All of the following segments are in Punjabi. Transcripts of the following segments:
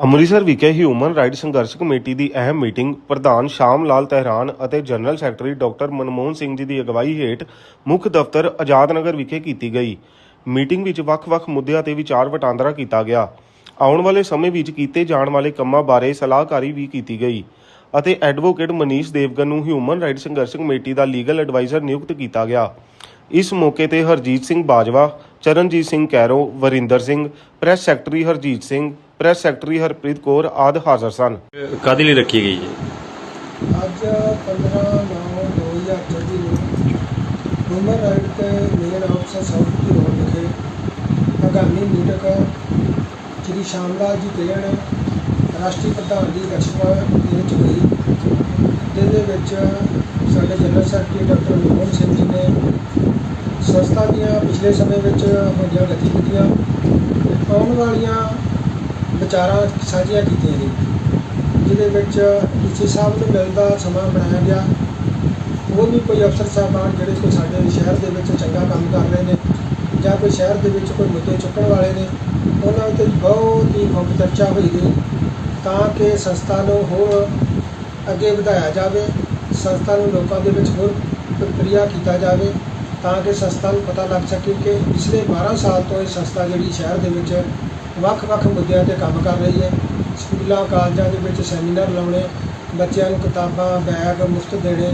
ਅੰਮ੍ਰਿਤਸਰ ਵਿਖੇ ਹਿਊਮਨ ਰਾਈਟ ਸੰਘਰਸ਼ ਕਮੇਟੀ ਦੀ ਅਹਿਮ ਮੀਟਿੰਗ ਪ੍ਰਧਾਨ ਸ਼ਾਮ ਲਾਲ ਤਹਿਰਾਨ ਅਤੇ general secretary doctor Manmohan Singh ji ਦੀ ਅਗਵਾਈ ਹੇਠ ਮੁੱਖ ਦਫ਼ਤਰ ਆਜ਼ਾਦ ਨਗਰ ਵਿਖੇ ਕੀਤੀ ਗਈ। ਮੀਟਿੰਗ ਵਿੱਚ ਵੱਖ-ਵੱਖ ਮੁੱਦਿਆਂ ਤੇ ਵਿਚਾਰ ਵਟਾਂਦਰਾ ਕੀਤਾ ਗਿਆ। ਆਉਣ ਵਾਲੇ ਸਮੇਂ ਵਿੱਚ ਕੀਤੇ ਜਾਣ ਵਾਲੇ ਕੰਮਾਂ ਬਾਰੇ ਸਲਾਹਕਾਰੀ ਵੀ ਕੀਤੀ ਗਈ ਅਤੇ ਐਡਵੋਕੇਟ ਮਨੀਸ਼ ਦੇਵਗਨ ਨੂੰ ਹਿਊਮਨ ਰਾਈਟ ਸੰਘਰਸ਼ ਕਮੇਟੀ ਦਾ ਲੀਗਲ ਐਡਵਾਈਜ਼ਰ ਨਿਯੁਕਤ ਕੀਤਾ ਗਿਆ। ਇਸ ਮੌਕੇ ਤੇ Harjit Singh Bajwa, Charanjit Singh Kairon, Varinder Singh, press secretary Harjit Singh press secretary Harpreet Kaur ਆਦਿ ਹਾਜ਼ਰ ਸਨ। ਕਾਦੇ ਲਈ ਰੱਖੀ ਗਈ ਹੈ ਅੱਜ 15 ਨੌ 2024 ਨੂੰ ਹਿਊਮਨ ਰਾਈਟ ਤੇ ਮੇਜਰ ਅਫਸਰ ਸਾਊਥ ਦੀ ਰੋਡ ਵਿਖੇ ਆਗਾਮੀ ਮੀਟਿੰਗ ਸ਼੍ਰੀ ਸ਼ਾਮਲਾਲ ਜੀ ਦੇਣ ਰਾਸ਼ਟਰੀ ਪ੍ਰਧਾਨ ਦੀ ਅਧਿਕਸ਼ਤਾ ਦੇ ਵਿੱਚ ਹੋਈ। ਜਿਹਦੇ ਵਿੱਚ ਸਾਡੇ general secretary doctor Manmohan Singh ji ਨੇ ਸੰਸਥਾ ਦੀਆਂ ਪਿਛਲੇ ਸਮੇਂ ਵਿੱਚ ਹੋਈਆਂ ਗਤੀਵਿਧੀਆਂ ਤੇ ਆਉਣ ਵਾਲੀਆਂ ਵਿਚਾਰਾਂ ਸਾਂਝੀਆਂ ਕੀਤੀਆਂ ਗਈਆਂ ਜਿਹਦੇ ਵਿੱਚ ਡੀਸੀ ਸਾਹਿਬ ਨੂੰ ਮਿਲਦਾ ਸਮਾਂ ਬਣਾਇਆ ਗਿਆ। ਹੋਰ ਵੀ ਕੋਈ ਅਫਸਰ ਸਾਹਿਬਾਨ ਜਿਹੜੇ ਕੋਈ ਸਾਡੇ ਸ਼ਹਿਰ ਦੇ ਵਿੱਚ ਚੰਗਾ ਕੰਮ ਕਰ ਰਹੇ ਨੇ ਜਾਂ ਕੋਈ ਸ਼ਹਿਰ ਦੇ ਵਿੱਚ ਕੋਈ ਮੁੱਦੇ ਚੁੱਕਣ ਵਾਲੇ ਨੇ, ਉਹਨਾਂ ਉੱਤੇ ਬਹੁਤ ਹੀ ਮੁੱਖ ਚਰਚਾ ਹੋਈ ਗਈ ਤਾਂ ਕਿ ਸੰਸਥਾ ਨੂੰ ਹੋਰ ਅੱਗੇ ਵਧਾਇਆ ਜਾਵੇ, ਸੰਸਥਾ ਨੂੰ ਲੋਕਾਂ ਦੇ ਵਿੱਚ ਹੋਰ ਪ੍ਰਕਿਰਿਆ ਕੀਤਾ ਜਾਵੇ ਤਾਂ ਕਿ ਸੰਸਥਾ ਨੂੰ ਪਤਾ ਲੱਗ ਸਕੇ ਕਿ ਪਿਛਲੇ 12 ਸਾਲ ਤੋਂ ਇਹ ਸੰਸਥਾ ਜਿਹੜੀ ਸ਼ਹਿਰ ਦੇ ਵਿੱਚ ਵੱਖ-ਵੱਖ ਮੁੱਦਿਆਂ ਤੇ ਕੰਮ ਕਰ ਰਹੀ ਹੈ। ਸਕੂਲਾਂ, ਕਾਲਜਾਂ ਦੇ ਵਿੱਚ ਸੈਮੀਨਾਰ ਲਾਉਣੇ, ਬੱਚਿਆਂ ਨੂੰ ਕਿਤਾਬਾਂ, ਬੈਗ, ਮੁਫਤ ਦੇਣੇ,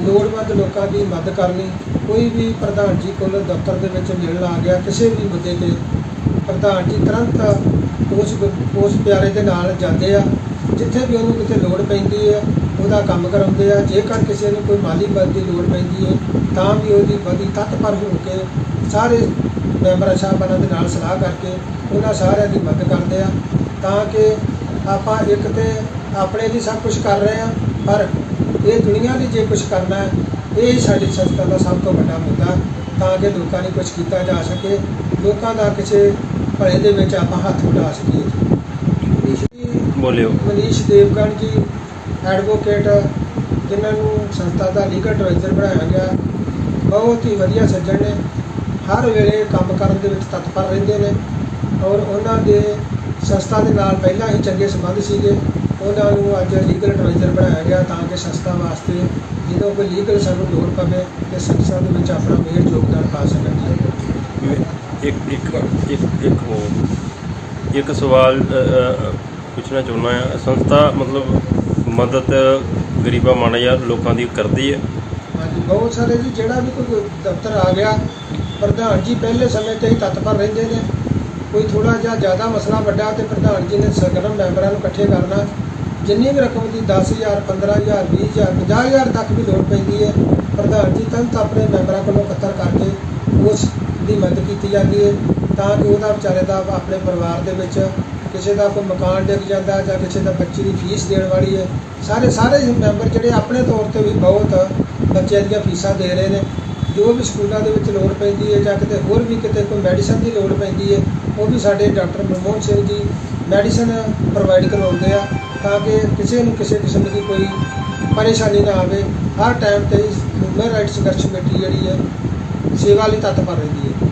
ਲੋੜਵੰਦ ਲੋਕਾਂ ਦੀ ਮਦਦ ਕਰਨੀ, ਕੋਈ ਵੀ ਪ੍ਰਧਾਨ ਜੀ ਕੋਲ ਦਫ਼ਤਰ ਦੇ ਵਿੱਚ ਮਿਲਣ ਆ ਗਿਆ, ਕਿਸੇ ਵੀ ਮੁੱਦੇ ਤੇ ਪ੍ਰਧਾਨ ਜੀ ਤੁਰੰਤ ਉਸ ਗ- ਉਸ ਪਿਆਰੇ ਦੇ ਨਾਲ ਜਾਂਦੇ ਆ। ਜਿੱਥੇ ਵੀ ਉਹਨੂੰ ਕਿਤੇ ਲੋੜ ਪੈਂਦੀ ਹੈ, ਉਹਦਾ ਕੰਮ ਕਰਾਉਂਦੇ ਆ। ਜੇਕਰ ਕਿਸੇ ਨੂੰ ਕੋਈ ਮਾਲੀ ਮਦਦ ਦੀ ਲੋੜ ਪੈਂਦੀ ਹੈ, ਤਾਂ ਵੀ ਉਹਦੀ ਬੜੀ ਤਤਪਰ ਹੋ ਕੇ ਸਾਰੇ ਮੈਂਬਰਾਂ ਸਾਹਿਬਾਨਾਂ ਦੇ ਨਾਲ ਸਲਾਹ ਕਰਕੇ ਉਹਨਾਂ ਸਾਰਿਆਂ ਦੀ ਮਦਦ ਕਰਦੇ ਆ ਤਾਂ ਕਿ ਆਪਾਂ ਇੱਕ ਤੇ ਆਪਣੇ ਲਈ ਸਭ ਕੁਝ ਕਰ ਰਹੇ ਆ ਪਰ ਇਹ ਦੁਨੀਆ ਲਈ ਜੇ ਕੁਝ ਕਰਨਾ ਹੈ ਇਹ ਸਾਡੀ ਸੰਸਥਾ ਦਾ ਸਭ ਤੋਂ ਵੱਡਾ ਮੁੱਦਾ ਤਾਂ ਕਿ ਲੋਕਾਂ ਲਈ ਕੁਝ ਕੀਤਾ ਜਾ ਸਕੇ ਲੋਕਾਂ ਦਾ ਕਿਸੇ ਭਲੇ ਦੇ ਵਿੱਚ ਆਪਾਂ ਹੱਥ ਵਟਾ ਸਕੀਏ। ਬੋਲਿਓ। ਮਨੀਸ਼ ਦੇਵਗਨ ਜੀ ਐਡਵੋਕੇਟ ਜਿਨ੍ਹਾਂ ਨੂੰ ਸੰਸਥਾ ਦਾ ਲੀਗਲ ਐਡਵਾਈਜ਼ਰ ਬਣਾਇਆ ਗਿਆ ਬਹੁਤ ਹੀ ਵਧੀਆ ਸੱਜਣ ਨੇ। ਹਰ ਵੇਲੇ ਕੰਮ ਕਰਨ ਦੇ ਵਿੱਚ ਤਤਪਰ ਰਹਿੰਦੇ ਨੇ ਔਰ ਉਹਨਾਂ ਦੇ ਸੰਸਥਾ ਦੇ ਨਾਲ ਪਹਿਲਾਂ ਹੀ ਚੰਗੇ ਸੰਬੰਧ ਸੀਗੇ। ਉਹਨਾਂ ਨੂੰ ਅੱਜ ਲੀਗਲ ਐਡਵਾਈਜ਼ਰ ਬਣਾਇਆ ਗਿਆ ਤਾਂ ਕਿ ਸੰਸਥਾ ਵਾਸਤੇ ਜਦੋਂ ਕੋਈ ਲੀਗਲ ਸਾਨੂੰ ਲੋੜ ਪਵੇ ਤੇ ਸੰਸਥਾ ਦੇ ਵਿੱਚ ਆਪਣਾ ਮੇਰ ਯੋਗਦਾਨ ਪਾ ਸਕਣ ਇੱਕ ਇੱਕ ਇੱਕ ਇੱਕ ਹੋਰ ਇੱਕ ਸਵਾਲ ਪੁੱਛਣਾ ਚਾਹੁੰਦਾ ਹਾਂ। ਸੰਸਥਾ ਮਤਲਬ ਮਦਦ ਗਰੀਬਾਂ ਮਾਨਿਆ ਲੋਕਾਂ ਦੀ ਕਰਦੀ ਹੈ? ਹਾਂਜੀ ਬਹੁਤ ਸਾਰੇ ਜੀ ਜਿਹੜਾ ਵੀ ਕੋਈ ਦਫ਼ਤਰ ਆ ਗਿਆ ਪ੍ਰਧਾਨ ਜੀ, ਪਹਿਲੇ ਸਮੇਂ ਤੇ ਹੀ ਤਤਪਰ ਰਹਿੰਦੇ ਨੇ। ਕੋਈ ਥੋੜਾ ਜਿਹਾ ਜ਼ਿਆਦਾ ਮਸਲਾ ਵੱਡਾ ਤੇ ਪ੍ਰਧਾਨ ਜੀ ਨੇ ਸਰਗਰਮ ਮੈਂਬਰਾਂ ਨੂੰ ਇਕੱਠੇ ਕਰਨਾ। ਜਿੰਨੀ ਵੀ ਰਕਮ ਦੀ 10000 15000 20000 50000 ਤੱਕ ਵੀ ਲੋੜ ਪੈਂਦੀ ਹੈ, ਪ੍ਰਧਾਨ ਜੀ ਤੁਰੰਤ ਆਪਣੇ ਮੈਂਬਰਾਂ ਕੋਲੋਂ ਇਕੱਤਰ ਕਰਕੇ ਉਸ ਦੀ ਮਦਦ ਕੀਤੀ ਜਾਂਦੀ ਹੈ, ਤਾਂ ਕਿ ਉਹਦਾ ਵਿਚਾਰੇ ਦਾ ਆਪਣੇ ਪਰਿਵਾਰ ਦੇ ਵਿੱਚ ਕਿਸੇ ਦਾ ਕੋਈ ਮਕਾਨ ਡਿੱਗ ਜਾਂਦਾ ਜਾਂ ਕਿਸੇ ਦਾ ਬੱਚੇ ਦੀ ਫੀਸ ਦੇਣ ਵਾਲੀ ਹੈ। ਸਾਰੇ ਸਾਰੇ ਮੈਂਬਰ ਜਿਹੜੇ ਆਪਣੇ ਤੌਰ ਤੇ ਵੀ ਬਹੁਤ ਬੱਚਿਆਂ ਦੀਆਂ ਫੀਸਾਂ ਦੇ ਰਹੇ ਨੇ। ਜੋ ਵੀ ਸਕੂਲਾਂ ਦੇ ਵਿੱਚ ਲੋੜ ਪੈਂਦੀ ਹੈ ਜਾਂ ਕਿਤੇ ਹੋਰ ਵੀ ਕਿਤੇ ਕੋਈ ਮੈਡੀਸਨ ਦੀ ਲੋੜ ਪੈਂਦੀ ਹੈ, ਉਹ ਵੀ ਸਾਡੇ ਡਾਕਟਰ ਮਨਮੋਹਨ ਸਿੰਘ ਜੀ ਮੈਡੀਸਨ ਪ੍ਰੋਵਾਈਡ ਕਰਵਾਉਂਦੇ ਆ ਤਾਂ ਕਿ ਕਿਸੇ ਨੂੰ ਕਿਸੇ ਕਿਸਮ ਦੀ ਕੋਈ ਪਰੇਸ਼ਾਨੀ ਨਾ ਆਵੇ। ਹਰ ਟਾਈਮ ਤੇ ਹਿਊਮਨ ਰਾਈਟਸ ਸੰਘਰਸ਼ ਕਮੇਟੀ ਜਿਹੜੀ ਹੈ, ਸੇਵਾ ਲਈ ਤਤਪਰ ਰਹਿੰਦੀ ਹੈ।